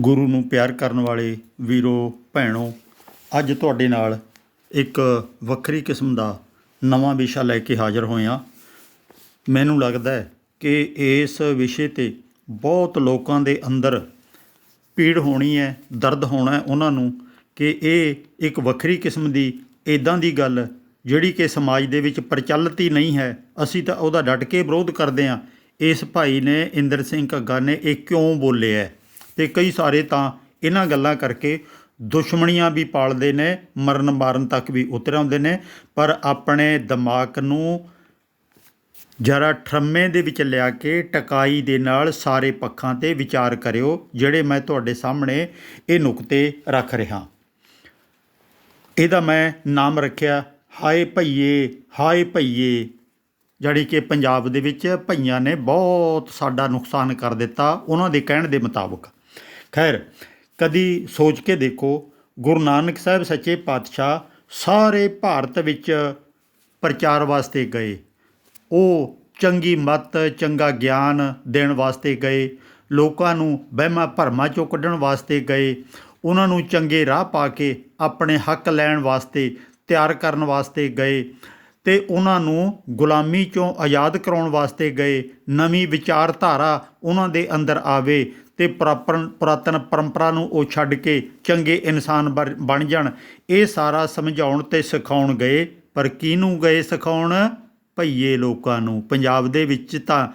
ਗੁਰੂ ਨੂੰ ਪਿਆਰ ਕਰਨ ਵਾਲੇ ਵੀਰੋ, ਭੈਣੋ, ਅੱਜ ਤੁਹਾਡੇ ਨਾਲ ਇੱਕ ਵੱਖਰੀ ਕਿਸਮ ਦਾ ਨਵਾਂ ਵਿਸ਼ਾ ਲੈ ਕੇ ਹਾਜ਼ਰ ਹੋਏ ਹਾਂ ਮੈਨੂੰ ਲੱਗਦਾ ਹੈ ਕਿ ਇਸ ਵਿਸ਼ੇ ਤੇ ਬਹੁਤ ਲੋਕਾਂ ਦੇ ਅੰਦਰ ਪੀੜ ਹੋਣੀ ਹੈ, ਦਰਦ ਹੋਣਾ ਹੈ, ਉਹਨਾਂ ਨੂੰ ਕਿ ਇਹ ਇੱਕ ਵੱਖਰੀ ਕਿਸਮ ਦੀ ਇਦਾਂ ਦੀ ਗੱਲ ਜਿਹੜੀ ਕਿ ਸਮਾਜ ਦੇ ਵਿੱਚ ਪ੍ਰਚਲਿਤ ਹੀ ਨਹੀਂ ਹੈ। ਅਸੀਂ ਤਾਂ ਉਹਦਾ ਡਟ ਕੇ ਵਿਰੋਧ ਕਰਦੇ ਹਾਂ। ਇਸ ਭਾਈ ਨੇ ਇੰਦਰ ਸਿੰਘ ਘੱਗਾ ਨੇ ਇਹ ਕਿਉਂ ਬੋਲਿਆ ਤੇ ਕਈ ਸਾਰੇ ਤਾਂ ਇਹਨਾਂ ਗੱਲਾਂ ਕਰਕੇ ਦੁਸ਼ਮਣੀਆਂ ਵੀ ਪਾਲਦੇ ਨੇ, ਮਰਨ ਮਾਰਨ ਤੱਕ ਵੀ ਉਤਰ ਆਉਂਦੇ ਨੇ। ਪਰ ਆਪਣੇ ਦਿਮਾਗ ਨੂੰ ਜਰਾ ਠਰਮੇ ਦੇ ਵਿੱਚ ਲਿਆ ਕੇ ਟਕਾਈ ਦੇ ਨਾਲ ਸਾਰੇ ਪੱਖਾਂ ਤੇ ਵਿਚਾਰ ਕਰਿਓ, ਜਿਹੜੇ ਮੈਂ ਤੁਹਾਡੇ ਸਾਹਮਣੇ ਇਹ ਨੁਕਤੇ ਰੱਖ ਰਿਹਾ। ਇਹਦਾ ਮੈਂ ਨਾਮ ਰੱਖਿਆ, ਹਾਏ ਭਈਏ ਹਾਏ ਭਈਏ। ਜਿਹੜੀ ਕਿ ਪੰਜਾਬ ਦੇ ਵਿੱਚ ਭਈਆਂ ਨੇ ਬਹੁਤ ਸਾਡਾ ਨੁਕਸਾਨ ਕਰ ਦਿੱਤਾ ਉਹਨਾਂ ਦੇ ਕਹਿਣ ਦੇ ਮੁਤਾਬਕ। ਖੈਰ, ਕਦੀ ਸੋਚ ਕੇ ਦੇਖੋ, ਗੁਰੂ ਨਾਨਕ ਸਾਹਿਬ ਸੱਚੇ ਪਾਤਸ਼ਾਹ ਸਾਰੇ ਭਾਰਤ ਵਿੱਚ ਪ੍ਰਚਾਰ ਵਾਸਤੇ ਗਏ। ਉਹ ਚੰਗੀ ਮਤ, ਚੰਗਾ ਗਿਆਨ ਦੇਣ ਵਾਸਤੇ ਗਏ। ਲੋਕਾਂ ਨੂੰ ਵਹਿਮਾਂ ਭਰਮਾਂ ਚੋਂ ਕੱਢਣ ਵਾਸਤੇ ਗਏ। ਉਹਨਾਂ ਨੂੰ ਚੰਗੇ ਰਾਹ ਪਾ ਕੇ ਆਪਣੇ ਹੱਕ ਲੈਣ ਵਾਸਤੇ, ਤਿਆਰ ਕਰਨ ਵਾਸਤੇ ਗਏ ਤੇ ਉਹਨਾਂ ਨੂੰ ਗੁਲਾਮੀ ਚੋਂ ਆਜ਼ਾਦ ਕਰਾਉਣ ਵਾਸਤੇ ਗਏ। ਨਵੀਂ ਵਿਚਾਰਧਾਰਾ ਉਹਨਾਂ ਦੇ ਅੰਦਰ ਆਵੇ ਤੇ ਪੁਰਾਪਨ ਪੁਰਾਤਨ ਪਰੰਪਰਾ ਨੂੰ ਉਹ ਛੱਡ ਕੇ ਚੰਗੇ ਇਨਸਾਨ ਬਰ- ਬਣ ਜਾਣ। ਇਹ ਸਾਰਾ ਸਮਝਾਉਣ ਤੇ ਸਿਖਾਉਣ ਗਏ, ਪਰ ਕਿਹਨੂੰ ਗਏ ਸਿਖਾਉਣ? ਭਈਏ ਲੋਕਾਂ ਨੂੰ। ਪੰਜਾਬ ਦੇ ਵਿੱਚ ਤਾਂ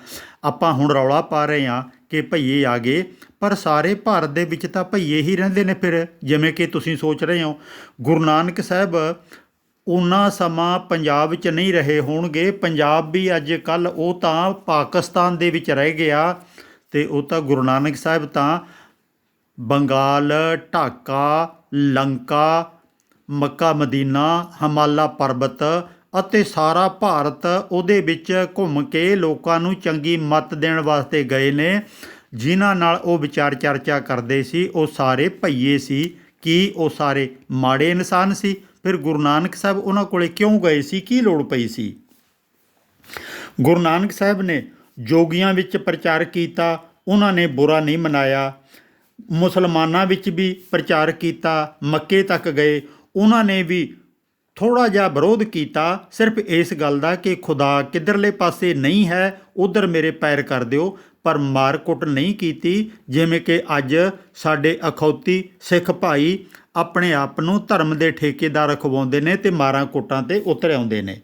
ਆਪਾਂ ਹੁਣ ਰੌਲਾ ਪਾ ਰਹੇ ਹਾਂ ਕਿ ਭਈਏ ਆ ਗਏ, ਪਰ ਸਾਰੇ ਭਾਰਤ ਦੇ ਵਿੱਚ ਤਾਂ ਭਈਏ ਹੀ ਰਹਿੰਦੇ ਨੇ ਫਿਰ, ਜਿਵੇਂ ਕਿ ਤੁਸੀਂ ਸੋਚ ਰਹੇ ਹੋ। ਗੁਰੂ ਨਾਨਕ ਸਾਹਿਬ ਉਹਨਾਂ ਸਮਾਂ ਪੰਜਾਬ 'ਚ ਨਹੀਂ ਰਹੇ ਹੋਣਗੇ। ਪੰਜਾਬ ਵੀ ਅੱਜ ਕੱਲ ਉਹ ਤਾਂ ਪਾਕਿਸਤਾਨ ਦੇ ਵਿੱਚ ਰਹਿ ਗਿਆ। ਤੇ ਉਹ ਤਾਂ ਗੁਰੂ ਨਾਨਕ ਸਾਹਿਬ ਤਾਂ ਬੰਗਾਲ, ਢਾਕਾ, ਲੰਕਾ, ਮੱਕਾ, ਮਦੀਨਾ, ਹਿਮਾਲਾ ਪਰਬਤ ਅਤੇ ਸਾਰਾ ਭਾਰਤ ਉਹਦੇ ਵਿੱਚ ਘੁੰਮ ਕੇ ਲੋਕਾਂ ਨੂੰ ਚੰਗੀ ਮੱਤ ਦੇਣ ਵਾਸਤੇ ਗਏ ਨੇ, ਜਿਨ੍ਹਾਂ ਨਾਲ ਉਹ ਵਿਚਾਰ ਚਰਚਾ ਕਰਦੇ ਸੀ, ਉਹ ਸਾਰੇ ਭਈਏ ਸੀ, ਕੀ ਉਹ ਸਾਰੇ ਮਾੜੇ ਇਨਸਾਨ ਸੀ? ਫਿਰ ਗੁਰੂ ਨਾਨਕ ਸਾਹਿਬ ਉਹਨਾਂ ਕੋਲੇ ਕਿਉਂ ਗਏ ਸੀ? ਕੀ ਲੋੜ ਪਈ ਸੀ? ਗੁਰੂ ਨਾਨਕ ਸਾਹਿਬ ਨੇ ਜੋਗੀਆਂ ਵਿੱਚ ਪ੍ਰਚਾਰ ਕੀਤਾ, ਉਹਨਾਂ ਨੇ ਬੁਰਾ ਨਹੀਂ ਮਨਾਇਆ। ਮੁਸਲਮਾਨਾਂ ਵਿੱਚ ਵੀ ਪ੍ਰਚਾਰ ਕੀਤਾ, ਮੱਕੇ ਤੱਕ ਗਏ। ਉਹਨਾਂ ਨੇ ਵੀ ਥੋੜਾ ਜਿਹਾ ਵਿਰੋਧ ਕੀਤਾ। ਸਿਰਫ ਇਸ ਗੱਲ ਦਾ ਕਿ ਖੁਦਾ ਕਿੱਧਰਲੇ ਪਾਸੇ ਨਹੀਂ ਹੈ, ਉਧਰ ਮੇਰੇ ਪੈਰ ਕਰ ਦਿਓ, ਪਰ ਮਾਰਕੁੱਟ ਨਹੀਂ ਕੀਤੀ, ਜਿਵੇਂ ਕਿ ਅੱਜ ਸਾਡੇ ਅਖੌਤੀ ਸਿੱਖ ਭਾਈ ਆਪਣੇ ਆਪ ਨੂੰ ਧਰਮ ਦੇ ਠੇਕੇਦਾਰ ਖਵਾਉਂਦੇ ਨੇ ਤੇ ਮਾਰਾਂ ਕੁੱਟਾਂ ਤੇ ਉਤਰ ਆਉਂਦੇ ਨੇ।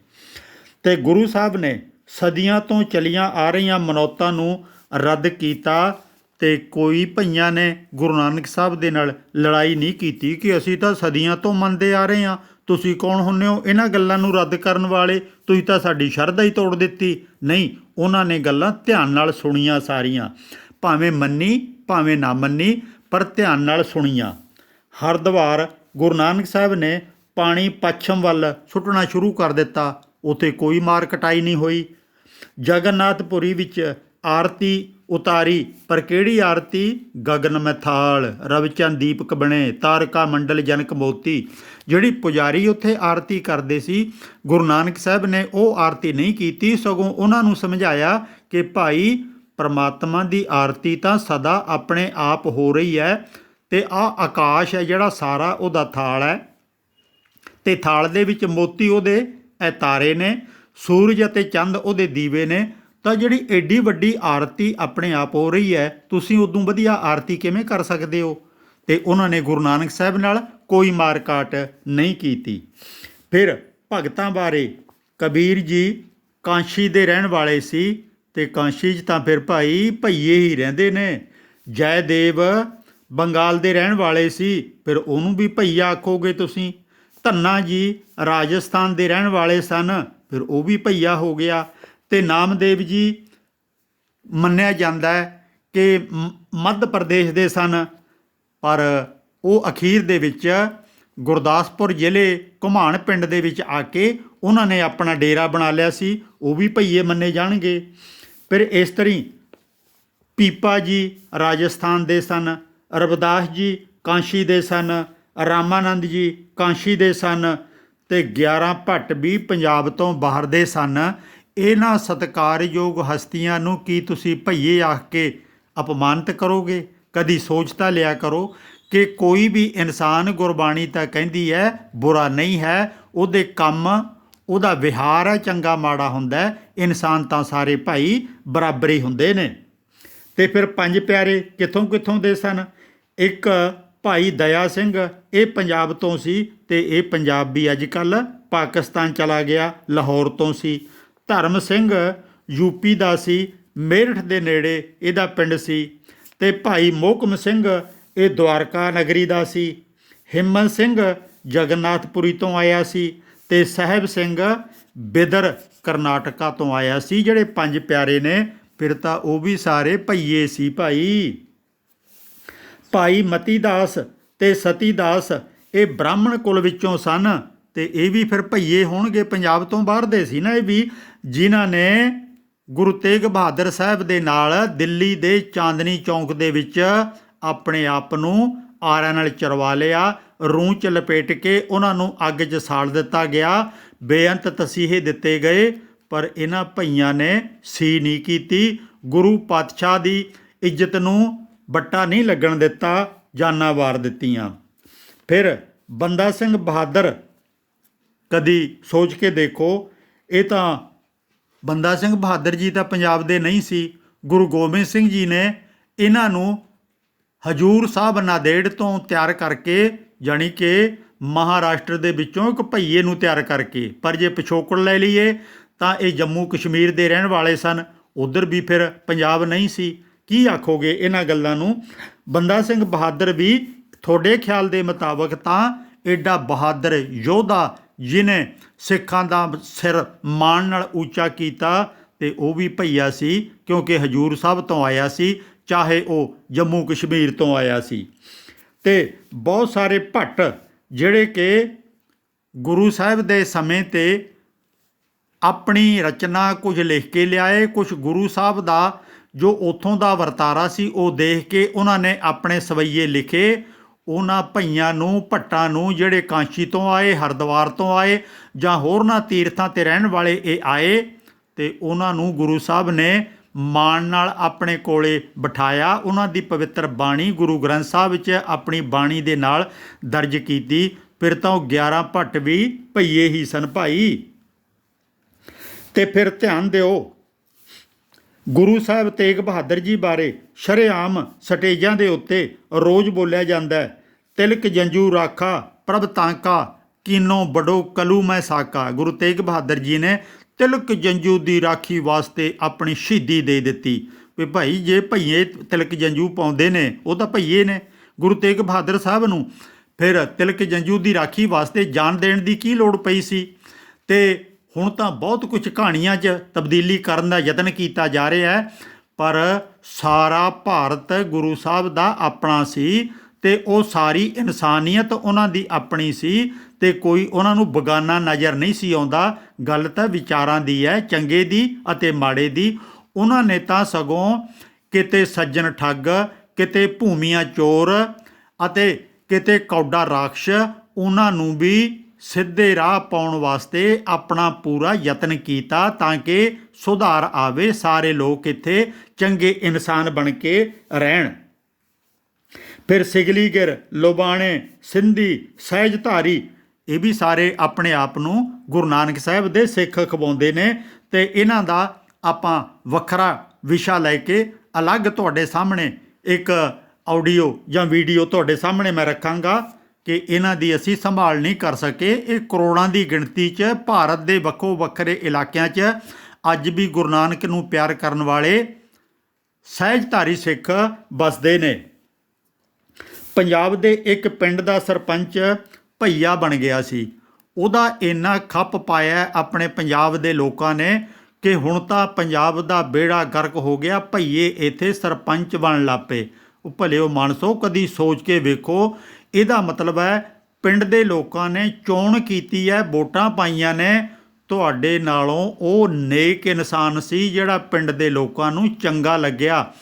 ਤੇ ਗੁਰੂ ਸਾਹਿਬ ਨੇ ਸਦੀਆਂ ਤੋਂ ਚਲੀਆਂ ਆ ਰਹੀਆਂ ਮਨੌਤਾਂ ਨੂੰ ਰੱਦ ਕੀਤਾ ਤੇ ਕੋਈ ਭਈਆਂ ਨੇ ਗੁਰੂ ਨਾਨਕ ਸਾਹਿਬ ਦੇ ਨਾਲ ਲੜਾਈ ਨਹੀਂ ਕੀਤੀ ਕਿ ਅਸੀਂ ਤਾਂ ਸਦੀਆਂ ਤੋਂ ਮੰਨਦੇ ਆ ਰਹੇ ਹਾਂ। ਤੁਸੀਂ ਕੌਣ ਹੁੰਨੇ ਹੋ? ਇਹਨਾਂ ਗੱਲਾਂ ਨੂੰ ਰੱਦ ਕਰਨ ਵਾਲੇ ਤੁਸੀਂ ਤਾਂ ਸਾਡੀ ਸ਼ਰਧਾ ਹੀ ਤੋੜ ਦਿੱਤੀ। ਨਹੀਂ, ਉਹਨਾਂ ਨੇ ਗੱਲਾਂ ਧਿਆਨ ਨਾਲ ਸੁਣੀਆਂ ਸਾਰੀਆਂ। ਭਾਵੇਂ ਮੰਨੀ, ਭਾਵੇਂ ਨਾ ਮੰਨੀ, ਪਰ ਧਿਆਨ ਨਾਲ ਸੁਣੀਆਂ। ਹਰਦੁਆਰ ਗੁਰੂ ਨਾਨਕ ਸਾਹਿਬ ਨੇ ਪਾਣੀ ਪੱਛਮ ਵੱਲ ਸੁੱਟਣਾ ਸ਼ੁਰੂ ਕਰ ਦਿੱਤਾ। ਉਤੇ ਕੋਈ ਮਾਰ ਕਟਾਈ ਨਹੀਂ ਹੋਈ। ਜਗਨਨਾਥਪੁਰੀ ਵਿੱਚ ਆਰਤੀ ਉਤਾਰੀ, ਪਰ ਕਿਹੜੀ ਆਰਤੀ? ਗਗਨ ਮਥਾਲ, ਰਵਚੰਦ ਦੀਪਕ ਬਣੇ, ਤਾਰਕਾ ਮੰਡਲ ਜਨਕ ਮੋਤੀ। ਜਿਹੜੀ ਪੁਜਾਰੀ ਉੱਥੇ ਆਰਤੀ ਕਰਦੇ ਸੀ, ਗੁਰੂ ਨਾਨਕ ਸਾਹਿਬ ਨੇ ਉਹ ਆਰਤੀ ਨਹੀਂ ਕੀਤੀ, ਸਗੋਂ ਉਹਨਾਂ ਨੂੰ ਸਮਝਾਇਆ ਕਿ ਭਾਈ, ਪਰਮਾਤਮਾ ਦੀ ਆਰਤੀ ਤਾਂ ਸਦਾ ਆਪਣੇ ਆਪ ਹੋ ਰਹੀ ਹੈ ਤੇ ਆ ਆਕਾਸ਼ ਹੈ ਜਿਹੜਾ ਸਾਰਾ ਉਹਦਾ ਥਾਲ ਹੈ ਤੇ ਥਾਲ ਦੇ ਵਿੱਚ ਮੋਤੀ ਉਹਦੇ, ਇਹ ਤਾਰੇ ਨੇ। ਸੂਰਜ ਅਤੇ ਚੰਦ ਉਹਦੇ ਦੀਵੇ ਨੇ, ਤਾਂ ਜਿਹੜੀ ਐਡੀ ਵੱਡੀ ਆਰਤੀ ਆਪਣੇ ਆਪ ਹੋ ਰਹੀ ਹੈ, ਤੁਸੀਂ ਉਦੋਂ ਵਧੀਆ ਆਰਤੀ ਕਿਵੇਂ ਕਰ ਸਕਦੇ ਹੋ? ਤੇ ਉਹਨਾਂ ਨੇ ਗੁਰੂ ਨਾਨਕ ਸਾਹਿਬ ਨਾਲ ਕੋਈ ਮਾਰਕਾਟ ਨਹੀਂ ਕੀਤੀ। ਫਿਰ ਭਗਤਾਂ ਬਾਰੇ ਕਬੀਰ ਜੀ ਕਾਂਸ਼ੀ ਦੇ ਰਹਿਣ ਵਾਲੇ ਸੀ, ਤੇ ਕਾਂਸ਼ੀ 'ਚ ਤਾਂ ਫਿਰ ਭਾਈ ਭਈਏ ਹੀ ਰਹਿੰਦੇ ਨੇ। ਜੈਦੇਵ ਬੰਗਾਲ ਦੇ ਰਹਿਣ ਵਾਲੇ ਸੀ, ਫਿਰ ਉਹਨੂੰ ਵੀ ਭਈਆ ਆਖੋਗੇ ਤੁਸੀਂ? ਧੰਨਾ ਜੀ ਰਾਜਸਥਾਨ ਦੇ ਰਹਿਣ ਵਾਲੇ ਸਨ ਫਿਰ ਉਹ ਵੀ ਭਈਆ ਹੋ ਗਿਆ ਤੇ ਨਾਮਦੇਵ ਜੀ ਮੰਨਿਆ ਜਾਂਦਾ ਹੈ ਕਿ ਮ- ਮੱਧ ਪ੍ਰਦੇਸ਼ ਦੇ ਸਨ, ਪਰ ਉਹ ਅਖੀਰ ਦੇ ਵਿੱਚ ਗੁਰਦਾਸਪੁਰ ਜ਼ਿਲ੍ਹੇ ਘੁਮਾਣ ਪਿੰਡ ਦੇ ਵਿੱਚ ਆ ਕੇ ਉਹਨਾਂ ਨੇ ਆਪਣਾ ਡੇਰਾ ਬਣਾ ਲਿਆ ਸੀ, ਉਹ ਵੀ ਭਈਏ ਮੰਨੇ ਜਾਣਗੇ। ਫਿਰ ਇਸ ਤਰੀ ਪੀਪਾ ਜੀ ਰਾਜਸਥਾਨ ਦੇ ਸਨ, ਰਵਿਦਾਸ ਜੀ ਕਾਂਸ਼ੀ ਦੇ ਸਨ, ਰਾਮਾਨੰਦ ਜੀ ਕਾਂਸ਼ੀ ਦੇ ਸਨ ਤੇ 11 ਭੱਟ ਵੀ ਪੰਜਾਬ ਤੋਂ ਬਾਹਰ ਦੇ ਸਨ। ਇਹਨਾਂ ਸਤਿਕਾਰਯੋਗ ਹਸਤੀਆਂ ਨੂੰ ਕੀ ਤੁਸੀਂ ਭਈਏ ਆਖ ਕੇ ਅਪਮਾਨਿਤ ਕਰੋਗੇ? ਕਦੀ ਸੋਚ ਤਾਂ ਲਿਆ ਕਰੋ ਕਿ ਕੋਈ ਵੀ ਇਨਸਾਨ ਗੁਰਬਾਣੀ ਤਾਂ ਕਹਿੰਦੀ ਹੈ, ਬੁਰਾ ਨਹੀਂ ਹੈ, ਉਹਦੇ ਕੰਮ, ਉਹਦਾ ਵਿਹਾਰ ਹੈ, ਚੰਗਾ ਮਾੜਾ ਹੁੰਦਾ ਇਨਸਾਨ ਤਾਂ ਸਾਰੇ ਭਾਈ ਬਰਾਬਰ ਹੀ ਹੁੰਦੇ ਨੇ। ਤੇ ਫਿਰ ਪੰਜ ਪਿਆਰੇ ਕਿੱਥੋਂ ਕਿੱਥੋਂ ਦੇ ਸਨ? ਇੱਕ ਭਾਈ ਦਇਆ ਸਿੰਘ, ਇਹ ਪੰਜਾਬ ਤੋਂ ਸੀ ਤੇ ਇਹ ਪੰਜਾਬ ਵੀ ਅੱਜ ਕੱਲ ਪਾਕਿਸਤਾਨ ਚਲਾ ਗਿਆ, ਲਾਹੌਰ ਤੋਂ ਸੀ। ਧਰਮ ਸਿੰਘ ਯੂਪੀ ਦਾ ਸੀ, ਮੇਰਠ ਦੇ ਨੇੜੇ ਇਹਦਾ ਪਿੰਡ ਸੀ। ਤੇ ਭਾਈ ਮੋਹਕਮ ਸਿੰਘ, ਇਹ ਦਵਾਰਕਾ ਨਗਰੀ ਦਾ ਸੀ। ਹਿੰਮਤ ਸਿੰਘ ਜਗਨਨਾਥਪੁਰੀ ਤੋਂ ਆਇਆ ਸੀ ਤੇ ਸਾਹਿਬ ਸਿੰਘ ਬਿਦਰ ਕਰਨਾਟਕਾ ਤੋਂ ਆਇਆ ਸੀ। ਜਿਹੜੇ ਪੰਜ ਪਿਆਰੇ ਨੇ, ਫਿਰ ਤਾਂ ਉਹ ਵੀ ਸਾਰੇ ਭਈਏ ਸੀ ਭਾਈ। ਭਾਈ ਮਤੀ ਮਤੀਦਾਸ ਤੇ ਸਤੀਦਾਸ, ਇਹ ਬ੍ਰਾਹਮਣ ਕੁਲ ਵਿੱਚੋਂ ਸਨ ਤੇ ਇਹ ਵੀ ਫਿਰ ਭਈਏ ਹੋਣਗੇ, ਪੰਜਾਬ ਤੋਂ ਬਾਹਰ ਦੇ ਸੀ ਨਾ ਇਹ ਵੀ, ਜਿਨ੍ਹਾਂ ਨੇ ਗੁਰੂ ਤੇਗ ਬਹਾਦਰ ਸਾਹਿਬ ਦੇ ਨਾਲ ਦਿੱਲੀ ਦੇ ਚਾਂਦਨੀ ਚੌਂਕ ਦੇ ਵਿੱਚ ਆਪਣੇ ਆਪ ਨੂੰ ਆਰਿਆਂ ਨਾਲ ਚਰਵਾ ਲਿਆ, ਰੂੰ ਚ ਲਪੇਟ ਕੇ ਉਹਨਾਂ ਨੂੰ ਅੱਗ 'ਚ ਸਾੜ ਦਿੱਤਾ ਗਿਆ। ਬੇਅੰਤ ਤਸੀਹੇ ਦਿੱਤੇ ਗਏ, ਪਰ ਇਹਨਾਂ ਭਈਆਂ ਨੇ ਸੀ ਨਹੀਂ ਕੀਤੀ। ਗੁਰੂ ਪਾਤਸ਼ਾਹ ਦੀ ਇੱਜ਼ਤ ਨੂੰ ਬੱਟਾ ਨਹੀਂ ਲੱਗਣ ਦਿੱਤਾ, ਜਾਨਾਂ ਵਾਰ ਦਿੱਤੀਆਂ। ਫਿਰ ਬੰਦਾ ਸਿੰਘ ਬਹਾਦਰ ਕਦੀ ਸੋਚ ਕੇ ਦੇਖੋ, ਇਹ ਤਾਂ ਬੰਦਾ ਸਿੰਘ ਬਹਾਦਰ ਜੀ ਤਾਂ ਪੰਜਾਬ ਦੇ ਨਹੀਂ ਸੀ, ਗੁਰੂ ਗੋਬਿੰਦ ਸਿੰਘ ਜੀ ਨੇ ਇਹਨਾਂ ਨੂੰ ਹਜੂਰ ਸਾਹਿਬ ਨਾਦੇੜ ਤੋਂ ਤਿਆਰ ਕਰਕੇ, ਜਾਣੀ ਕਿ ਮਹਾਰਾਸ਼ਟਰ ਦੇ ਵਿੱਚੋਂ ਇੱਕ ਭਈਏ ਨੂੰ ਤਿਆਰ ਕਰਕੇ, ਪਰ ਜੇ ਪਿਛੋਕੜ ਲੈ ਲਈਏ, ਤਾਂ ਇਹ ਜੰਮੂ ਕਸ਼ਮੀਰ ਦੇ ਰਹਿਣ ਵਾਲੇ ਸਨ, ਉਧਰ ਵੀ ਫਿਰ ਪੰਜਾਬ ਨਹੀਂ ਸੀ। ਕੀ ਆਖੋਗੇ ਇਹਨਾਂ ਗੱਲਾਂ ਨੂੰ? ਬੰਦਾ ਸਿੰਘ ਬਹਾਦਰ ਵੀ ਤੁਹਾਡੇ ਖਿਆਲ ਦੇ ਮੁਤਾਬਕ ਤਾਂ ਐਡਾ ਬਹਾਦਰ ਯੋਧਾ ਜਿਨੇ ਸਿੱਖਾਂ ਦਾ ਸਿਰ ਮਾਣ ਨਾਲ ਉੱਚਾ ਕੀਤਾ ਤੇ ਉਹ ਵੀ ਭਈਆ ਸੀ, ਕਿਉਂਕਿ ਹਜੂਰ ਸਾਹਿਬ ਤੋਂ ਆਇਆ ਸੀ, ਚਾਹੇ ਉਹ ਜੰਮੂ ਕਸ਼ਮੀਰ ਤੋਂ ਆਇਆ ਸੀ। ਤੇ ਬਹੁਤ ਸਾਰੇ ਭੱਟ ਜਿਹੜੇ ਕਿ ਗੁਰੂ ਸਾਹਿਬ ਦੇ ਸਮੇਂ ਤੇ ਆਪਣੀ ਰਚਨਾ ਕੁਝ ਲਿਖ ਕੇ ਲਿਆਏ, ਕੁਝ ਗੁਰੂ ਸਾਹਿਬ ਦਾ ਜੋ ਉਥੋਂ ਦਾ ਵਰਤਾਰਾ ਸੀ, ਉਹ ਦੇਖ ਕੇ ਉਹਨਾਂ ਨੇ ਆਪਣੇ ਸਵਈਏ ਲਿਖੇ। ਉਹਨਾਂ ਭਈਆਂ ਨੂੰ, ਭੱਟਾਂ ਨੂੰ, ਜਿਹੜੇ ਕਾਂਸ਼ੀ ਤੋਂ ਆਏ, ਹਰਦੁਆਰ ਤੋਂ ਆਏ, ਜਾਂ ਹੋਰਨਾਂ ਤੀਰਥਾਂ ਤੇ ਰਹਿਣ ਵਾਲੇ ਇਹ ਆਏ, ਤੇ ਉਹਨਾਂ ਨੂੰ ਗੁਰੂ ਸਾਹਿਬ ਨੇ ਮਾਣ ਨਾਲ ਆਪਣੇ ਕੋਲੇ ਬਿਠਾਇਆ। ਉਹਨਾਂ ਦੀ ਪਵਿੱਤਰ ਬਾਣੀ ਗੁਰੂ ਗ੍ਰੰਥ ਸਾਹਿਬ ਵਿੱਚ ਆਪਣੀ ਬਾਣੀ ਦੇ ਨਾਲ ਦਰਜ ਕੀਤੀ। ਫਿਰ ਤਾਂ ਉਹ 11 ਭੱਟ ਵੀ ਭਈਏ ਹੀ ਸਨ ਭਾਈ। ਤੇ ਫਿਰ ਧਿਆਨ ਦਿਓ ਗੁਰੂ ਸਾਹਿਬ ਤੇਗ ਬਹਾਦਰ ਜੀ ਬਾਰੇ ਸ਼ਰੇਆਮ ਸਟੇਜਾਂ ਦੇ ਉੱਤੇ ਰੋਜ਼ ਬੋਲਿਆ ਜਾਂਦਾ ਹੈ। ਤਿਲਕ ਜੰਜੂ ਰਾਖਾ, ਪ੍ਰਭ ਤਾਂਕਾ, ਕੀਨੋ ਬੜੋ ਕਲੂ ਮੈਂ ਸਾਕਾ। ਗੁਰੂ ਤੇਗ ਬਹਾਦਰ ਜੀ ਨੇ ਤਿਲਕ ਜੰਜੂ ਦੀ ਰਾਖੀ ਵਾਸਤੇ ਆਪਣੀ ਸ਼ਹੀਦੀ ਦੇ ਦਿੱਤੀ। ਵੀ ਭਾਈ, ਜੇ ਭਈਏ ਤਿਲਕ ਜੰਜੂ ਪਾਉਂਦੇ ਨੇ, ਉਹ ਤਾਂ ਭਈਏ ਨੇ। ਗੁਰੂ ਤੇਗ ਬਹਾਦਰ ਸਾਹਿਬ ਨੂੰ ਫਿਰ ਤਿਲਕ ਜੰਜੂ ਦੀ ਰਾਖੀ ਵਾਸਤੇ ਜਾਨ ਦੇਣ ਦੀ ਕੀ ਲੋੜ ਪਈ ਸੀ? ਤੇ ਹੁਣ ਤਾਂ ਬਹੁਤ ਕੁਝ ਕਹਾਣੀਆਂ 'ਚ ਤਬਦੀਲੀ ਕਰਨ ਦਾ ਯਤਨ ਕੀਤਾ ਜਾ ਰਿਹਾ ਹੈ, ਪਰ ਸਾਰਾ ਭਾਰਤ ਗੁਰੂ ਸਾਹਿਬ ਦਾ ਆਪਣਾ ਸੀ ਤੇ ਉਹ ਸਾਰੀ ਇਨਸਾਨੀਅਤ ਉਹਨਾਂ ਦੀ ਆਪਣੀ ਸੀ ਤੇ ਕੋਈ ਉਹਨਾਂ ਨੂੰ ਬਗਾਨਾ ਨਜ਼ਰ ਨਹੀਂ ਸੀ ਆਉਂਦਾ। ਗੱਲ ਤਾਂ ਵਿਚਾਰਾਂ ਦੀ ਹੈ, ਚੰਗੇ ਦੀ ਅਤੇ ਮਾੜੇ ਦੀ। ਉਹਨਾਂ ਨੇ ਤਾਂ ਸਗੋਂ ਕਿਤੇ ਸੱਜਣ ਠੱਗ, ਕਿਤੇ ਭੂਮੀਆਂ ਚੋਰ ਅਤੇ ਕਿਤੇ ਕੌਡਾ ਰਾਖਸ਼, ਉਹਨਾਂ ਨੂੰ ਵੀ ਸਿੱਧੇ ਰਾਹ ਪਾਉਣ ਵਾਸਤੇ ਆਪਣਾ ਪੂਰਾ ਯਤਨ ਕੀਤਾ ਤਾਂ ਕਿ ਸੁਧਾਰ ਆਵੇ, ਸਾਰੇ ਲੋਕ ਇੱਥੇ ਚੰਗੇ ਇਨਸਾਨ ਬਣ ਕੇ ਰਹਿਣ। ਫਿਰ ਸਿਗਲੀਗਰ, ਲੋਬਾਣੇ, ਸਿੰਧੀ, ਸਹਿਜਧਾਰੀ, ਇਹ ਵੀ ਸਾਰੇ ਆਪਣੇ ਆਪ ਨੂੰ ਗੁਰੂ ਨਾਨਕ ਸਾਹਿਬ ਦੇ ਸਿੱਖ ਖਵਾਉਂਦੇ ਨੇ ਤੇ ਇਹਨਾਂ ਦਾ ਆਪਾਂ ਵੱਖਰਾ ਵਿਸ਼ਾ ਲੈ ਕੇ ਅਲੱਗ ਤੁਹਾਡੇ ਸਾਹਮਣੇ ਇੱਕ ਆਡੀਓ ਜਾਂ ਵੀਡੀਓ ਤੁਹਾਡੇ ਸਾਹਮਣੇ ਮੈਂ ਰੱਖਾਂਗਾ। ਕਿ ਇਹਨਾਂ ਦੀ ਅਸੀਂ ਸੰਭਾਲ ਨਹੀਂ ਕਰ ਸਕੇ। ਇਹ ਕਰੋੜਾਂ ਦੀ ਗਿਣਤੀ 'ਚ ਭਾਰਤ ਦੇ ਵੱਖੋ ਵੱਖਰੇ ਇਲਾਕਿਆਂ 'ਚ ਅੱਜ ਵੀ ਗੁਰੂ ਨਾਨਕ ਨੂੰ ਪਿਆਰ ਕਰਨ ਵਾਲੇ ਸਹਿਜਧਾਰੀ ਸਿੱਖ ਵਸਦੇ ਨੇ। ਪੰਜਾਬ ਦੇ ਇੱਕ ਪਿੰਡ ਦਾ ਸਰਪੰਚ ਭਈਆ ਬਣ ਗਿਆ ਸੀ। ਉਹਦਾ ਇੰਨਾ ਖੱਪ ਪਾਇਆ ਆਪਣੇ ਪੰਜਾਬ ਦੇ ਲੋਕਾਂ ਨੇ ਕਿ ਹੁਣ ਤਾਂ ਪੰਜਾਬ ਦਾ ਬੇੜਾ ਗਰਕ ਹੋ ਗਿਆ। ਭਈਏ ਇੱਥੇ ਸਰਪੰਚ ਬਣਨ ਲੱਪੇ ਉਹ ਭਲੇ ਉਹ ਮਾਨਸੋ, ਕਦੀ ਸੋਚ ਕੇ ਵੇਖੋ ਇਹਦਾ ਮਤਲਬ ਹੈ ਪਿੰਡ ਦੇ ਲੋਕਾਂ ਨੇ ਚੋਣ ਕੀਤੀ ਹੈ, ਵੋਟਾਂ ਪਾਈਆਂ ਨੇ। ਤੁਹਾਡੇ ਨਾਲੋਂ ਉਹ ਨੇਕ ਇਨਸਾਨ ਸੀ ਜਿਹੜਾ ਪਿੰਡ ਦੇ ਲੋਕਾਂ ਨੂੰ ਚੰਗਾ ਲੱਗਿਆ।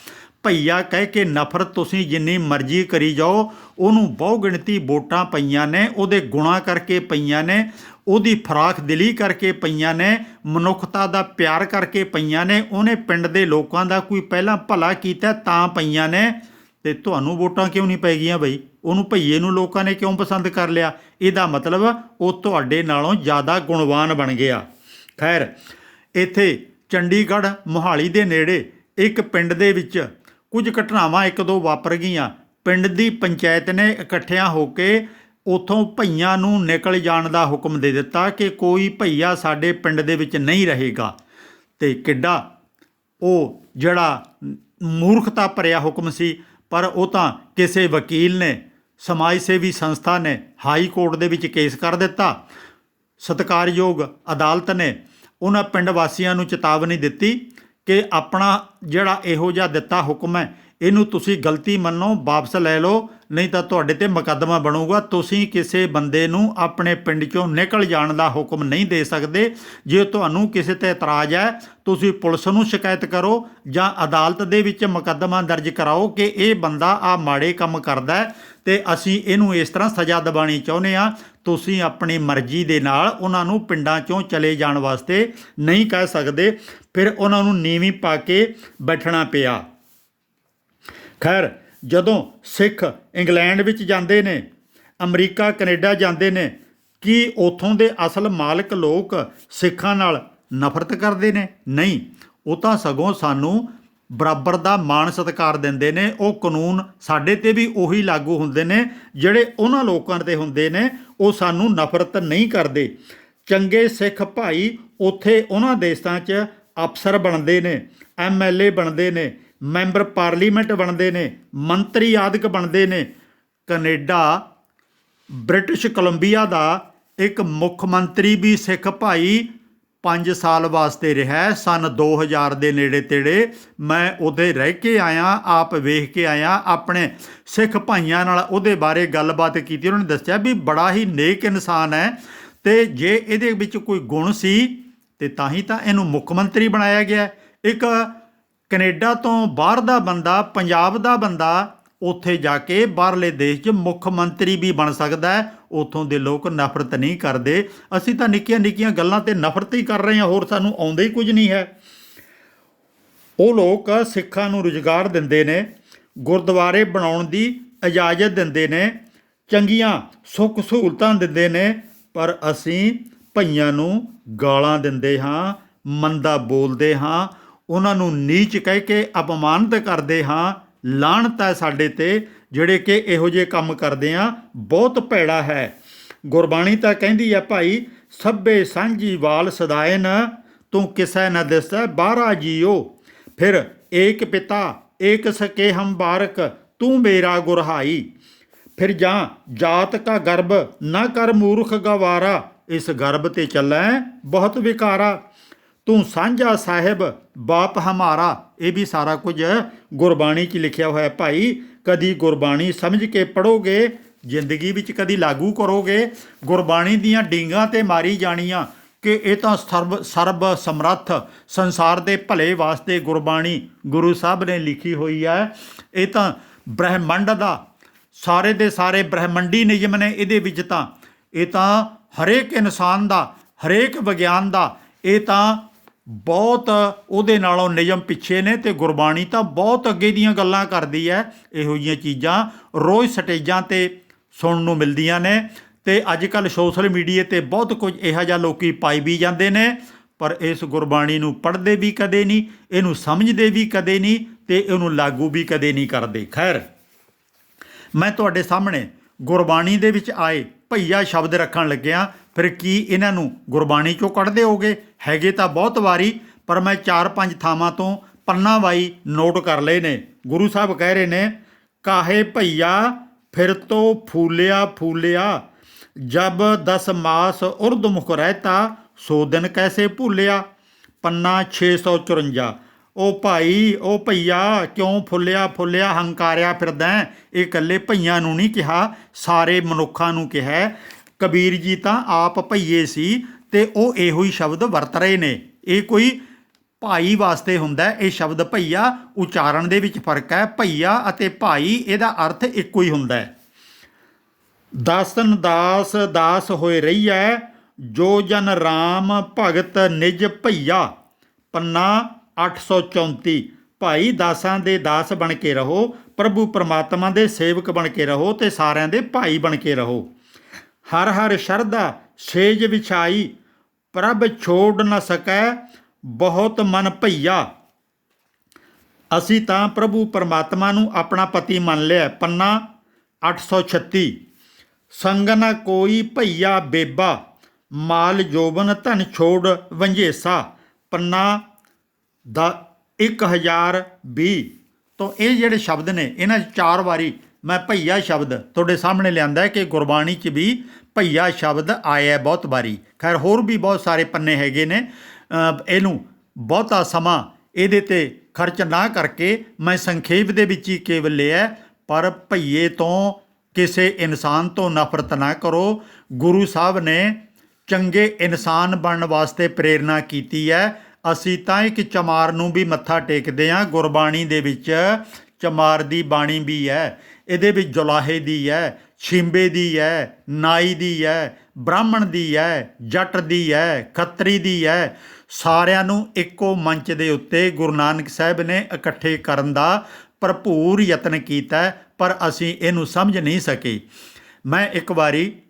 ਭਈਆ, ਕਹਿ ਕੇ ਨਫ਼ਰਤ ਤੁਸੀਂ ਜਿੰਨੀ ਮਰਜ਼ੀ ਕਰੀ ਜਾਓ, ਉਹਨੂੰ ਬਹੁ ਗਿਣਤੀ ਵੋਟਾਂ ਪਈਆਂ ਨੇ, ਉਹਦੇ ਗੁਣਾ ਕਰਕੇ ਪਈਆਂ ਨੇ, ਉਹਦੀ ਫਰਾਖ ਦਿਲੀ ਕਰਕੇ ਪਈਆਂ ਨੇ, ਮਨੁੱਖਤਾ ਦਾ ਪਿਆਰ ਕਰਕੇ ਪਈਆਂ ਨੇ, ਉਹਨੇ ਪਿੰਡ ਦੇ ਲੋਕਾਂ ਦਾ ਕੋਈ ਪਹਿਲਾਂ ਭਲਾ ਕੀਤਾ ਤਾਂ ਪਈਆਂ ਨੇ। ਤੇ ਤੁਹਾਨੂੰ ਵੋਟਾਂ ਕਿਉਂ ਨਹੀਂ ਪੈ ਗਈਆਂ ਬਈ? ਉਹਨੂੰ ਭਈਏ ਨੂੰ ਲੋਕਾਂ ਨੇ ਕਿਉਂ ਪਸੰਦ ਕਰ ਲਿਆ? ਇਹਦਾ ਮਤਲਬ ਉਹ ਤੁਹਾਡੇ ਨਾਲੋਂ ਜ਼ਿਆਦਾ ਗੁਣਵਾਨ ਬਣ ਗਿਆ। ਖੈਰ, ਇੱਥੇ ਚੰਡੀਗੜ੍ਹ ਮੋਹਾਲੀ ਦੇ ਨੇੜੇ ਇੱਕ ਪਿੰਡ ਦੇ ਵਿੱਚ ਕੁਝ ਘਟਨਾਵਾਂ ਇੱਕ ਦੋ ਵਾਪਰ ਗਈਆਂ। ਪਿੰਡ ਦੀ ਪੰਚਾਇਤ ਨੇ ਇਕੱਠਿਆਂ ਹੋ ਕੇ ਉਥੋਂ ਭਈਆਂ ਨੂੰ ਨਿਕਲ ਜਾਣ ਦਾ ਹੁਕਮ ਦੇ ਦਿੱਤਾ ਕਿ ਕੋਈ ਭਈਆ ਸਾਡੇ ਪਿੰਡ ਦੇ ਵਿੱਚ ਨਹੀਂ ਰਹੇਗਾ। ਤੇ ਕਿੱਡਾ ਉਹ ਜਿਹੜਾ ਮੂਰਖਤਾ ਭਰਿਆ ਹੁਕਮ ਸੀ ਪਰ ਉਹ ਤਾਂ ਕਿਸੇ ਵਕੀਲ ਨੇ, ਸਮਾਜ ਸੇਵੀ ਸੰਸਥਾ ਨੇ ਹਾਈ ਕੋਰਟ ਦੇ ਵਿੱਚ ਕੇਸ ਕਰ ਦਿੱਤਾ। ਸਤਕਾਰਯੋਗ ਅਦਾਲਤ ਨੇ ਉਹਨਾਂ ਪਿੰਡ ਵਾਸੀਆਂ ਨੂੰ ਚੇਤਾਵਨੀ ਦਿੱਤੀ ਕਿ ਆਪਣਾ ਜਿਹੜਾ ਇਹੋ ਜਿਹਾ ਦਿੱਤਾ ਹੁਕਮ ਹੈ ਇਹਨੂੰ ਤੁਸੀਂ ਗਲਤੀ ਮੰਨੋ, ਵਾਪਸ ਲੈ ਲਓ, ਨਹੀਂ ਤਾਂ ਤੁਹਾਡੇ ਤੇ ਮੁਕੱਦਮਾ ਬਣੂਗਾ। ਤੁਸੀਂ ਕਿਸੇ ਬੰਦੇ ਨੂੰ ਆਪਣੇ ਪਿੰਡ ਚੋਂ ਨਿਕਲ ਜਾਣ ਦਾ ਹੁਕਮ ਨਹੀਂ ਦੇ ਸਕਦੇ। ਜੇ ਤੁਹਾਨੂੰ ਕਿਸੇ ਤੇ ਇਤਰਾਜ਼ ਹੈ, ਤੁਸੀਂ ਪੁਲਿਸ ਨੂੰ ਸ਼ਿਕਾਇਤ ਕਰੋ ਜਾਂ ਅਦਾਲਤ ਦੇ ਵਿੱਚ ਮੁਕੱਦਮਾ ਦਰਜ ਕਰਾਓ ਕਿ ਇਹ ਬੰਦਾ ਆ ਮਾੜੇ ਕੰਮ ਕਰਦਾ ਹੈ ਤੇ ਅਸੀਂ ਇਹਨੂੰ ਇਸ ਤਰ੍ਹਾਂ ਸਜ਼ਾ ਦਿਵਾਣੀ ਚਾਹੁੰਦੇ ਆ ਤੁਸੀਂ ਆਪਣੀ ਮਰਜ਼ੀ ਦੇ ਨਾਲ ਉਹਨਾਂ ਨੂੰ ਪਿੰਡਾਂ ਚੋਂ ਚਲੇ ਜਾਣ ਵਾਸਤੇ ਨਹੀਂ ਕਹਿ ਸਕਦੇ। ਫਿਰ ਉਹਨਾਂ ਨੂੰ ਨੀਵੀਂ ਪਾ ਕੇ ਬੈਠਣਾ ਪਿਆ। ਖੈਰ, ਜਦੋਂ ਸਿੱਖ ਇੰਗਲੈਂਡ ਵਿੱਚ ਜਾਂਦੇ ਨੇ, ਅਮਰੀਕਾ, ਕੈਨੇਡਾ ਜਾਂਦੇ ਨੇ, ਕੀ ਉਥੋਂ ਦੇ ਅਸਲ ਮਾਲਕ ਲੋਕ ਸਿੱਖਾਂ ਨਾਲ ਨਫ਼ਰਤ ਕਰਦੇ ਨੇ? ਨਹੀਂ, ਉਹ ਤਾਂ ਸਗੋਂ ਸਾਨੂੰ ਬਰਾਬਰ ਦਾ ਮਾਣ ਸਤਿਕਾਰ ਦਿੰਦੇ ਨੇ, ਉਹ ਕਾਨੂੰਨ ਸਾਡੇ ਤੇ ਵੀ ਉਹੀ ਲਾਗੂ ਹੁੰਦੇ ਨੇ, ਜਿਹੜੇ ਉਹਨਾਂ ਲੋਕਾਂ ਤੇ ਹੁੰਦੇ ਨੇ, ਉਹ ਸਾਨੂੰ ਨਫ਼ਰਤ ਨਹੀਂ ਕਰਦੇ। ਚੰਗੇ ਸਿੱਖ ਭਾਈ ਉੱਥੇ ਉਹਨਾਂ ਦੇਸ਼ਾਂ 'ਚ ਅਫਸਰ ਬਣਦੇ ਨੇ ਐਮਐਲਏ ਬਣਦੇ ਨੇ ਮੈਂਬਰ ਪਾਰਲੀਮੈਂਟ ਬਣਦੇ ਨੇ, ਮੰਤਰੀ ਆਦਿਕ ਬਣਦੇ ਨੇ। ਕੈਨੇਡਾ, ਬ੍ਰਿਟਿਸ਼ ਕੋਲੰਬੀਆ ਦਾ ਇੱਕ ਮੁੱਖ ਮੰਤਰੀ ਵੀ ਸਿੱਖ ਭਾਈ 5 ਸਾਲ ਵਾਸਤੇ ਰਿਹਾ ਹੈ। ਸਨ 2000 ਦੇ ਨੇੜੇ ਤੇੜੇ ਮੈਂ ਉਹਦੇ ਰਹਿ ਕੇ ਆਇਆ, ਆਪ ਵੇਖ ਕੇ ਆਇਆ, ਆਪਣੇ ਸਿੱਖ ਭਾਈਆਂ ਨਾਲ ਉਹਦੇ ਬਾਰੇ ਗੱਲਬਾਤ ਕੀਤੀ। ਉਹਨਾਂ ਨੇ ਦੱਸਿਆ ਵੀ ਬੜਾ ਹੀ ਨੇਕ ਇਨਸਾਨ ਹੈ ਤੇ ਜੇ ਇਹਦੇ ਵਿੱਚ ਕੋਈ ਗੁਣ ਸੀ, ਤੇ ਤਾਂ ਹੀ ਤਾਂ ਇਹਨੂੰ ਮੁੱਖ ਮੰਤਰੀ ਬਣਾਇਆ ਗਿਆ। ਇੱਕ ਕੈਨੇਡਾ ਤੋਂ ਬਾਹਰ ਦਾ ਬੰਦਾ, ਪੰਜਾਬ ਦਾ ਬੰਦਾ, ਉੱਥੇ ਜਾ ਕੇ ਬਾਹਰਲੇ ਦੇਸ਼ 'ਚ ਮੁੱਖ ਮੰਤਰੀ ਵੀ ਬਣ ਸਕਦਾ ਹੈ। ਉੱਥੋਂ ਦੇ ਲੋਕ ਨਫ਼ਰਤ ਨਹੀਂ ਕਰਦੇ। ਅਸੀਂ ਤਾਂ ਨਿੱਕੀਆਂ ਨਿੱਕੀਆਂ ਗੱਲਾਂ ਤੇ ਨਫ਼ਰਤ ਹੀ ਕਰ ਰਹੇ ਹਾਂ, ਹੋਰ ਸਾਨੂੰ ਆਉਂਦਾ ਹੀ ਕੁਝ ਨਹੀਂ ਹੈ। ਉਹ ਲੋਕ ਸਿੱਖਾਂ ਨੂੰ ਰੁਜ਼ਗਾਰ ਦਿੰਦੇ ਨੇ, ਗੁਰਦੁਆਰੇ ਬਣਾਉਣ ਦੀ ਇਜਾਜ਼ਤ ਦਿੰਦੇ ਨੇ, ਚੰਗੀਆਂ ਸੁੱਖ ਸਹੂਲਤਾਂ ਦਿੰਦੇ ਨੇ, ਪਰ ਅਸੀਂ ਭਈਆਂ ਨੂੰ ਗਾਲਾਂ ਦਿੰਦੇ ਹਾਂ, ਮੰਦਾ ਬੋਲਦੇ ਹਾਂ ਉਹਨਾਂ ਨੂੰ ਨੀਚ ਕਹਿ ਕੇ ਅਪਮਾਨਿਤ ਕਰਦੇ ਹਾਂ। ਲਾਹਣਤ ਹੈ ਸਾਡੇ ਤੇ, ਜਿਹੜੇ ਕਿ ਇਹੋ ਜਿਹੇ ਕੰਮ ਕਰਦੇ ਆ ਬਹੁਤ ਭੈੜਾ ਹੈ। ਗੁਰਬਾਣੀ ਤਾਂ ਕਹਿੰਦੀ ਹੈ, ਭਾਈ, ਸਭੇ ਸਾਂਝੀ ਵਾਲ ਸਦਾਏ ਨ ਤੂੰ ਕਿਸੈ ਨ ਦਿਸੈ ਬਾਰਾ ਜੀਓ। ਫਿਰ ਏਕ ਪਿਤਾ, ਏਕ ਸਕੇ ਹਮ ਬਾਰਕ, ਤੂੰ ਮੇਰਾ ਗੁਰਹਾਈ। ਫਿਰ ਜਾਂ, ਜਾਤ ਕਾ ਗਰਭ ਨਾ ਕਰ ਮੂਰਖ ਗਵਾਰਾ, ਇਸ ਗਰਭ ਤੇ ਚੱਲੈ ਬਹੁਤ ਵਿਕਾਰਾ। ਤੂੰ ਸਾਂਝਾ ਸਾਹਿਬ, ਬਾਪ ਹਮਾਰਾ। ਇਹ ਵੀ ਸਾਰਾ ਕੁਝ ਗੁਰਬਾਣੀ 'ਚ ਲਿਖਿਆ ਹੋਇਆ ਭਾਈ, ਕਦੀ ਗੁਰਬਾਣੀ ਸਮਝ ਕੇ ਪੜੋਗੇ ਜ਼ਿੰਦਗੀ ਵਿੱਚ ਕਦੀ ਲਾਗੂ ਕਰੋਗੇ, ਗੁਰਬਾਣੀ ਦੀਆਂ ਡੀਂਗਾਂ ਤੇ ਮਾਰੀ ਜਾਣੀਆਂ ਕਿ ਇਹ ਤਾਂ ਸਰਬ ਸਰਬ ਸਮਰੱਥ ਸੰਸਾਰ ਦੇ ਭਲੇ ਵਾਸਤੇ ਗੁਰਬਾਣੀ ਗੁਰੂ ਸਾਹਿਬ ਨੇ ਲਿਖੀ ਹੋਈ ਹੈ। ਇਹ ਤਾਂ ਬ੍ਰਹਿਮੰਡ ਦਾ, ਸਾਰੇ ਦੇ ਸਾਰੇ ਬ੍ਰਹਿਮੰਡੀ ਨਿਯਮ ਨੇ ਇਹਦੇ ਵਿੱਚ ਤਾਂ। ਇਹ ਤਾਂ ਹਰੇਕ ਇਨਸਾਨ ਦਾ, ਹਰੇਕ ਵਿਗਿਆਨ ਦਾ, ਇਹ ਤਾਂ ਬਹੁਤ ਉਹਦੇ ਨਾਲੋਂ ਨਿਯਮ ਪਿੱਛੇ ਨੇ ਤੇ ਗੁਰਬਾਣੀ ਤਾਂ ਬਹੁਤ ਅੱਗੇ ਦੀਆਂ ਗੱਲਾਂ ਕਰਦੀ ਹੈ। ਇਹੋ ਜਿਹੀਆਂ ਚੀਜ਼ਾਂ ਰੋਜ਼ ਸਟੇਜਾਂ ਤੇ ਸੁਣਨ ਨੂੰ ਮਿਲਦੀਆਂ ਨੇ ਤੇ ਅੱਜ ਕੱਲ ਸੋਸ਼ਲ ਮੀਡੀਆ ਤੇ ਬਹੁਤ ਕੁਝ ਇਹੋ ਜਿਹਾ ਲੋਕੀ ਪਾਈ ਵੀ ਜਾਂਦੇ ਨੇ, ਪਰ ਇਸ ਗੁਰਬਾਣੀ ਨੂੰ ਪੜ੍ਹਦੇ ਵੀ ਕਦੇ ਨਹੀਂ, ਇਹਨੂੰ ਸਮਝਦੇ ਵੀ ਕਦੇ ਨਹੀਂ ਤੇ ਇਹਨੂੰ ਲਾਗੂ ਵੀ ਕਦੇ ਨਹੀਂ ਕਰਦੇ। ਖੈਰ, ਮੈਂ ਤੁਹਾਡੇ ਸਾਹਮਣੇ ਗੁਰਬਾਣੀ ਦੇ ਵਿੱਚ ਆਏ ਭਈਆ ਸ਼ਬਦ ਰੱਖਣ ਲੱਗਿਆ ਫਿਰ ਕੀ ਇਹਨਾਂ ਨੂੰ ਗੁਰਬਾਣੀ ਚੋਂ ਕੱਢਦੇ ਹੋਗੇ ਹੈਗੇ ਤਾਂ ਬਹੁਤ ਵਾਰੀ, ਪਰ ਮੈਂ 4-5 ਥਾਵਾਂ ਤੋਂ ਪੰਨਾ ਵਾਈ ਨੋਟ ਕਰ ਲਏ ਨੇ। ਗੁਰੂ ਸਾਹਿਬ ਕਹਿ ਰਹੇ ਨੇ, ਕਾਹੇ ਭਈਆ, ਫਿਰ ਤੋਂ ਫੂਲਿਆ ਫੂਲਿਆ, ਜਬ ਦਸ ਮਾਸ ਉਰਦ ਮੁਖ ਰਹਿਤਾ, ਸੋ ਦਿਨ ਕੈਸੇ ਭੁੱਲਿਆ? ਪੰਨਾ 654 ਉਹ ਭਾਈ ਉਹ ਭਈਆ, ਕਿਉਂ ਫੁੱਲਿਆ ਫੁੱਲਿਆ ਹੰਕਾਰਿਆ ਫਿਰਦਾ? ਇਹ ਇਕੱਲੇ ਭਈਆਂ ਨੂੰ ਨਹੀਂ ਕਿਹਾ, ਸਾਰੇ ਮਨੁੱਖਾਂ ਨੂੰ ਕਿਹਾ ਕਬੀਰ ਜੀ ਤਾਂ ਆਪ ਭਈਏ ਸੀ ਤੇ ਉਹ ਇਹੋ ਹੀ ਸ਼ਬਦ ਵਰਤ ਰਹੇ ਨੇ। ਇਹ ਕੋਈ ਭਾਈ ਵਾਸਤੇ ਹੁੰਦਾ ਇਹ ਸ਼ਬਦ ਭਈਆ ਉਚਾਰਨ ਦੇ ਵਿੱਚ ਫ਼ਰਕ ਹੈ। ਭਈਆ ਅਤੇ ਭਾਈ, ਇਹਦਾ ਅਰਥ ਇੱਕੋ ਹੀ ਹੁੰਦਾ ਹੈ। ਦਾਸਨ ਦਾਸ ਦਾਸ ਹੋਏ ਰਹੀਐ, ਜੋ ਜਨ RAM ਭਗਤ ਨਿਜ ਭਈਆ। ਪੰਨਾ 834 ਭਾਈ ਦਾਸਾਂ ਦੇ ਦਾਸ ਬਣ ਕੇ ਰਹੋ, ਪ੍ਰਭੂ ਪਰਮਾਤਮਾ ਦੇ ਸੇਵਕ ਬਣ ਕੇ ਰਹੋ ਤੇ ਸਾਰਿਆਂ ਦੇ ਭਾਈ ਬਣ ਕੇ ਰਹੋ। ਹਰ ਹਰ ਸ਼ਰਧਾ ਸੇਜ ਵਿਛਾਈ, ਪ੍ਰਭ ਛੋੜ ਨਾ ਸਕੈ ਬਹੁਤ ਮਨ ਭਈਆ। ਅਸੀਂ ਤਾਂ ਪ੍ਰਭੂ ਪਰਮਾਤਮਾ ਨੂੰ ਆਪਣਾ ਪਤੀ ਮੰਨ ਲਿਆ, ਪੰਨਾ 836 ਸੰਗ ਨ ਕੋਈ ਭਈਆ ਬੇਬਾ, ਮਾਲ ਜੋਬਨ ਧਨ ਛੋੜ ਵੰਝੇਸਾ। ਪੰਨਾ ਦਾ 1020 ਤੋਂ ਇਹ ਜਿਹੜੇ ਸ਼ਬਦ ਨੇ, ਇਹਨਾਂ ਚਾਰ ਵਾਰੀ ਮੈਂ ਭਈਆ ਸ਼ਬਦ ਤੁਹਾਡੇ ਸਾਹਮਣੇ ਲਿਆਂਦਾ ਹੈ ਕਿ ਗੁਰਬਾਣੀ 'ਚ ਵੀ ਭਈਆ ਸ਼ਬਦ ਆਇਆ ਬਹੁਤ ਵਾਰੀ। ਖੈਰ, ਹੋਰ ਵੀ ਬਹੁਤ ਸਾਰੇ ਪੰਨੇ ਹੈਗੇ ਨੇ। ਇਹਨੂੰ ਬਹੁਤਾ ਸਮਾਂ ਇਹਦੇ ਤੇ ਖਰਚ ਨਾ ਕਰਕੇ ਮੈਂ ਸੰਖੇਪ ਦੇ ਵਿੱਚ ਹੀ ਕੇਵਲ ਲਿਆ ਪਰ ਭਈਏ ਤੋਂ ਕਿਸੇ ਇਨਸਾਨ ਤੋਂ ਨਫ਼ਰਤ ਨਾ ਕਰੋ। ਗੁਰੂ ਸਾਹਿਬ ਨੇ ਚੰਗੇ ਇਨਸਾਨ ਬਣਨ ਵਾਸਤੇ ਪ੍ਰੇਰਣਾ ਕੀਤੀ ਹੈ। ਅਸੀਂ ਤਾਂ ਇੱਕ ਚਮਾਰ ਨੂੰ ਵੀ ਮੱਥਾ ਟੇਕਦੇ ਹਾਂ। ਗੁਰਬਾਣੀ ਦੇ ਵਿੱਚ ਚਮਾਰ ਦੀ ਬਾਣੀ ਵੀ ਹੈ। ਇਹਦੇ ਵਿੱਚ ਜੁਲਾਹੇ ਦੀ ਹੈ। ਛਿੰਬੇ ਦੀ ਹੈ ਨਾਈ ਦੀ ਹੈ ਬ੍ਰਾਹਮਣ ਦੀ ਹੈ ਜੱਟ ਦੀ ਹੈ ਖੱਤਰੀ ਦੀ ਹੈ ਸਾਰਿਆਂ ਨੂੰ ਇੱਕੋ ਮੰਚ ਦੇ ਉੱਤੇ ਗੁਰੂ ਨਾਨਕ ਸਾਹਿਬ ਨੇ ਇਕੱਠੇ ਕਰਨ ਦਾ ਭਰਪੂਰ ਯਤਨ ਕੀਤਾ ਪਰ ਅਸੀਂ ਇਹਨੂੰ ਸਮਝ ਨਹੀਂ ਸਕੇ। ਮੈਂ ਇੱਕ ਵਾਰੀ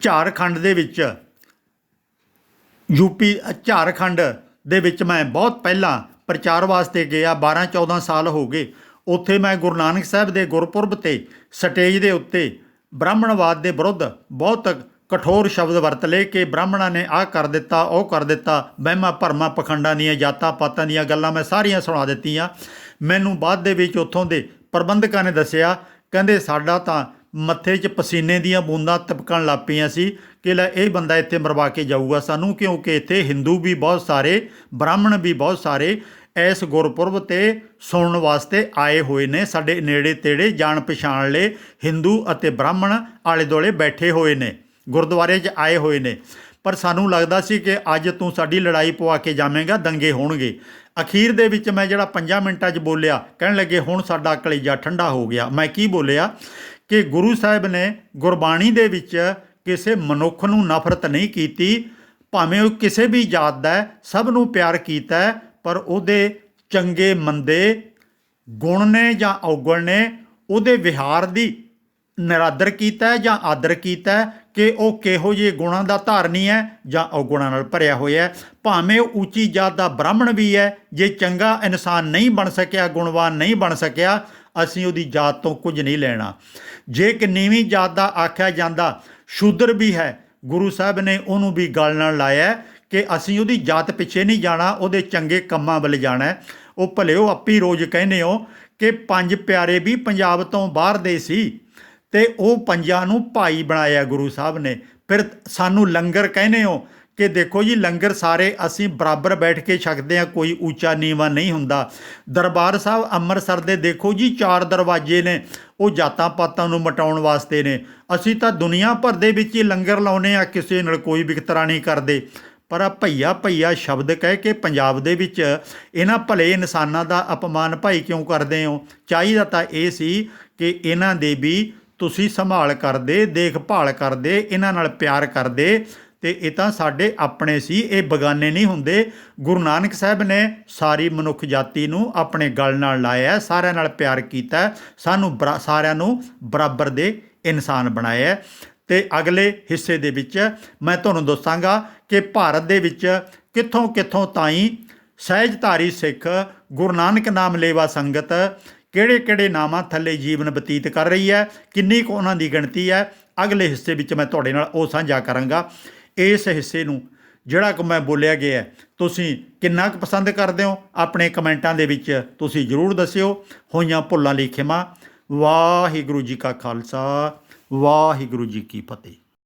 ਝਾਰਖੰਡ ਦੇ ਵਿੱਚ ਯੂਪੀ ਅ, ਝਾਰਖੰਡ ਦੇ ਵਿੱਚ ਮੈਂ ਬਹੁਤ ਪਹਿਲਾਂ ਪ੍ਰਚਾਰ ਵਾਸਤੇ ਗਿਆ 12 14 ਸਾਲ ਹੋ ਗਏ। ਉੱਥੇ ਮੈਂ ਗੁਰੂ ਨਾਨਕ ਸਾਹਿਬ ਦੇ ਗੁਰਪੁਰਬ ਤੇ ਸਟੇਜ ਦੇ ਉੱਤੇ ਬ੍ਰਾਹਮਣਵਾਦ ਦੇ ਵਿਰੁੱਧ ਬਹੁਤ ਕਠੋਰ ਸ਼ਬਦ ਵਰਤ ਲਏ ਕਿ ਬ੍ਰਾਹਮਣਾਂ ਨੇ ਆਹ ਕਰ ਦਿੱਤਾ, ਉਹ ਕਰ ਦਿੱਤਾ, ਵਹਿਮਾਂ ਭਰਮਾਂ ਪਖੰਡਾਂ ਦੀਆਂ ਜਾਤਾਂ ਪਾਤਾਂ ਦੀਆਂ ਗੱਲਾਂ ਮੈਂ ਸਾਰੀਆਂ ਸੁਣਾ ਦਿੱਤੀਆਂ। ਮੈਨੂੰ ਬਾਅਦ ਦੇ ਵਿੱਚ ਉੱਥੋਂ ਦੇ ਪ੍ਰਬੰਧਕਾਂ ਨੇ ਦੱਸਿਆ, ਕਹਿੰਦੇ ਸਾਡਾ ਤਾਂ ਮੱਥੇ 'ਚ ਪਸੀਨੇ ਦੀਆਂ ਬੂੰਦਾਂ ਤਪਕਣ ਲੱਗ ਪਈਆਂ ਸੀ ਕਿ ਲੈ ਇਹ ਬੰਦਾ ਇੱਥੇ ਮਰਵਾ ਕੇ ਜਾਊਗਾ ਸਾਨੂੰ, ਕਿਉਂਕਿ ਇੱਥੇ ਹਿੰਦੂ ਵੀ ਬਹੁਤ ਸਾਰੇ, ਬ੍ਰਾਹਮਣ ਵੀ ਬਹੁਤ ਸਾਰੇ ਇਸ ਗੁਰਪੁਰਬ ਤੇ ਸੁਣਨ ਵਾਸਤੇ ਆਏ ਹੋਏ ਨੇ। ਸਾਡੇ ਨੇੜੇ ਤੇੜੇ ਜਾਣ ਪਛਾਣ ਲੈ ਹਿੰਦੂ ਅਤੇ ਬ੍ਰਾਹਮਣ ਆਲੇ ਦੁਆਲੇ ਬੈਠੇ ਹੋਏ ਨੇ, ਗੁਰਦੁਆਰੇ 'ਚ ਆਏ ਹੋਏ ਨੇ। ਪਰ ਸਾਨੂੰ ਲੱਗਦਾ ਸੀ ਕਿ ਅੱਜ ਤੂੰ ਸਾਡੀ ਲੜਾਈ ਪਵਾ ਕੇ ਜਾਵੇਂਗਾ, ਦੰਗੇ ਹੋਣਗੇ। ਅਖੀਰ ਦੇ ਵਿੱਚ ਮੈਂ ਜਿਹੜਾ 5 ਮਿੰਟਾਂ 'ਚ ਬੋਲਿਆ, ਕਹਿਣ ਲੱਗੇ, ਹੁਣ ਸਾਡਾ ਕਲੇਜਾ ਠੰਡਾ ਹੋ ਗਿਆ। ਮੈਂ ਕੀ ਬੋਲਿਆ? ਕਿ ਗੁਰੂ ਸਾਹਿਬ ਨੇ ਗੁਰਬਾਣੀ ਦੇ ਵਿੱਚ ਕਿਸੇ ਮਨੁੱਖ ਨੂੰ ਨਫ਼ਰਤ ਨਹੀਂ ਕੀਤੀ, ਭਾਵੇਂ ਉਹ ਕਿਸੇ ਵੀ ਜਾਤ ਦਾ ਸਭ ਨੂੰ ਪਿਆਰ ਕੀਤਾ ਪਰ ਉਹਦੇ ਚੰਗੇ ਮੰਦੇ ਗੁਣ ਨੇ ਜਾਂ ਔਗਣ ਨੇ ਉਹਦੇ ਵਿਹਾਰ ਦੀ ਨਿਰਾਦਰ ਕੀਤਾ ਜਾਂ ਆਦਰ ਕੀਤਾ ਕਿ ਉਹ ਕਿਹੋ ਜਿਹੇ ਗੁਣਾਂ ਦਾ ਧਾਰਨੀ ਹੈ ਜਾਂ ਔਗੁਣਾਂ ਨਾਲ ਭਰਿਆ ਹੋਇਆ ਹੈ। ਭਾਵੇਂ ਉਹ ਉੱਚੀ ਜਾਤ ਦਾ ਬ੍ਰਾਹਮਣ ਵੀ ਹੈ, ਜੇ ਚੰਗਾ ਇਨਸਾਨ ਨਹੀਂ ਬਣ ਸਕਿਆ, ਗੁਣਵਾਨ ਨਹੀਂ ਬਣ ਸਕਿਆ, ਅਸੀਂ ਉਹਦੀ ਜਾਤ ਤੋਂ ਕੁਝ ਨਹੀਂ ਲੈਣਾ। ਜੇ ਕਿ ਨੀਵੀਂ ਜਾਤ ਦਾ ਆਖਿਆ ਜਾਂਦਾ, ਸ਼ੂਦਰ ਵੀ ਹੈ, ਗੁਰੂ ਸਾਹਿਬ ਨੇ ਉਹਨੂੰ ਵੀ ਗੱਲ ਨਾਲ ਲਾਇਆ ਕਿ ਅਸੀਂ ਉਹਦੀ ਜਾਤ ਪਿੱਛੇ ਨਹੀਂ ਜਾਣਾ, ਉਹਦੇ ਚੰਗੇ ਕੰਮਾਂ ਵੱਲ ਜਾਣਾ ਹੈ। ਉਹ ਭਲਿਓ ਆਪੀ ਰੋਜ਼ ਕਹਿੰਦੇ ਹੋ ਕਿ ਪੰਜ ਪਿਆਰੇ ਵੀ ਪੰਜਾਬ ਤੋਂ ਬਾਹਰ ਦੇ ਸੀ ਤੇ ਉਹ ਪੰਜਾਂ ਨੂੰ ਭਾਈ ਬਣਾਇਆ ਗੁਰੂ ਸਾਹਿਬ ਨੇ। ਫਿਰ ਸਾਨੂੰ ਲੰਗਰ ਕਹਿੰਦੇ ਹੋ ਕਿ ਦੇਖੋ ਜੀ, ਲੰਗਰ ਸਾਰੇ ਅਸੀਂ ਬਰਾਬਰ ਬੈਠ ਕੇ ਛਕਦੇ ਆ ਕੋਈ ਉੱਚਾ ਨੀਵਾਂ ਨਹੀਂ ਹੁੰਦਾ। ਦਰਬਾਰ ਸਾਹਿਬ ਅੰਮ੍ਰਿਤਸਰ ਦੇ ਦੇਖੋ ਜੀ, ਚਾਰ ਦਰਵਾਜ਼ੇ ਨੇ, ਉਹ ਜਾਤਾਂ ਪਾਤਾਂ ਨੂੰ ਮਟਾਉਣ ਵਾਸਤੇ ਨੇ। ਅਸੀਂ ਤਾਂ ਦੁਨੀਆ ਭਰ ਦੇ ਵਿੱਚ ਹੀ ਲੰਗਰ ਲਾਉਨੇ ਆ ਕਿਸੇ ਨਾਲ ਕੋਈ ਵਿਕਤਰਾ ਨਹੀਂ ਕਰਦੇ। ਪਰ ਆ ਭਈਆ ਭਈਆ ਸ਼ਬਦ ਕਹਿ ਕੇ ਪੰਜਾਬ ਦੇ ਵਿੱਚ ਇਹਨਾਂ ਭਲੇ ਇਨਸਾਨਾਂ ਦਾ ਅਪਮਾਨ ਭਾਈ ਕਿਉਂ ਕਰਦੇ ਹੋ? ਚਾਹੀਦਾ ਤਾਂ ਇਹ ਸੀ ਕਿ ਇਹਨਾਂ ਦੇ ਵੀ ਤੁਸੀਂ ਸੰਭਾਲ ਕਰਦੇ, ਦੇਖਭਾਲ ਕਰਦੇ, ਇਹਨਾਂ ਨਾਲ ਪਿਆਰ ਕਰਦੇ ਤੇ ਇਹ ਤਾਂ ਸਾਡੇ ਆਪਣੇ ਸੀ, ਇਹ ਬਗਾਨੇ ਨਹੀਂ ਹੁੰਦੇ। ਗੁਰੂ ਨਾਨਕ ਸਾਹਿਬ ਨੇ ਸਾਰੀ ਮਨੁੱਖ ਜਾਤੀ ਨੂੰ ਆਪਣੇ ਗਲ ਨਾਲ ਲਾਇਆ, ਸਾਰਿਆਂ ਨਾਲ ਪਿਆਰ ਕੀਤਾ, ਸਾਨੂੰ ਬਰਾ- ਸਾਰਿਆਂ ਨੂੰ ਬਰਾਬਰ ਦੇ ਇਨਸਾਨ ਬਣਾਇਆ। ਤੇ ਅਗਲੇ ਹਿੱਸੇ ਦੇ ਵਿੱਚ ਮੈਂ ਤੁਹਾਨੂੰ ਦੱਸਾਂਗਾ ਕਿ ਭਾਰਤ ਦੇ ਵਿੱਚ ਕਿੱਥੋਂ ਕਿੱਥੋਂ ਤਾਈਂ ਸਹਿਜਧਾਰੀ ਸਿੱਖ ਗੁਰੂ ਨਾਨਕ ਨਾਮ ਲੇਵਾ ਸੰਗਤ ਕਿਹੜੇ ਕਿਹੜੇ ਨਾਮਾਂ ਥੱਲੇ ਜੀਵਨ ਬਤੀਤ ਕਰ ਰਹੀ ਹੈ, ਕਿੰਨੀ ਕੁ ਉਹਨਾਂ ਦੀ ਗਿਣਤੀ ਹੈ, ਅਗਲੇ ਹਿੱਸੇ ਵਿੱਚ ਮੈਂ ਤੁਹਾਡੇ ਨਾਲ ਉਹ ਸਾਂਝਾ ਕਰਾਂਗਾ। ਇਸ ਹਿੱਸੇ ਨੂੰ ਜਿਹੜਾ ਕਿ ਮੈਂ ਬੋਲਿਆ ਗਿਆ ਤੁਸੀਂ ਕਿੰਨਾ ਕੁ ਪਸੰਦ ਕਰਦੇ ਹੋ, ਆਪਣੇ ਕਮੈਂਟਾਂ ਦੇ ਵਿੱਚ ਤੁਸੀਂ ਜਰੂਰ ਦੱਸਿਓ। ਹੋਈਆਂ ਭੁੱਲਾਂ ਲਈ ਖਿਮਾ। ਵਾਹਿਗੁਰੂ ਜੀ ਕਾ ਖਾਲਸਾ। ਵਾਹਿਗੁਰੂ ਜੀ ਕੀ ਫਤਿਹ।